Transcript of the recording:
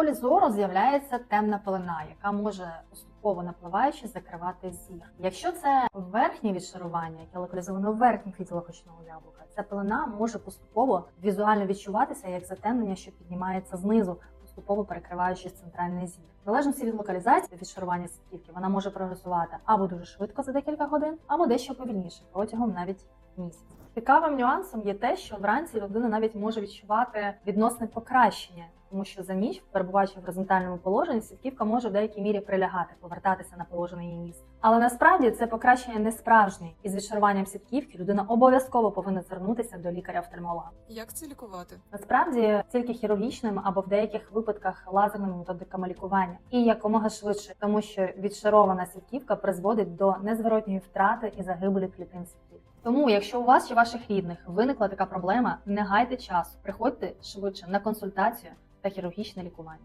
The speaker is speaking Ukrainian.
полі зору з'являється темна пелена, яка може поступово напливаючи закривати зір. Якщо це верхнє відшарування, яке локалізовано в верхніх відділах очного яблука, ця пелена може поступово візуально відчуватися як затемнення, що піднімається знизу, поступово перекриваючи центральний зір. В залежності від локалізації відшарування сітківки, вона може прогресувати або дуже швидко за декілька годин, або дещо повільніше протягом навіть місяця. Цікавим нюансом є те, що вранці людина навіть може відчувати відносне покращення, тому що за ніч, перебуваючи в горизонтальному положенні, сітківка може в деякій мірі прилягати, повертатися на положене її місце. Але насправді це покращення не справжнє, і з відшаруванням сітківки людина обов'язково повинна звернутися до лікаря-офтальмолога. Як це лікувати? Насправді тільки хірургічним або в деяких випадках лазерними методиками лікування і якомога швидше, тому що відшарована сітківка призводить до незворотньої втрати і загибелі клітин сітківки. Тому, якщо у вас чи ваших рідних виникла така проблема, не гайте часу, приходьте швидше на консультацію та хірургічне лікування.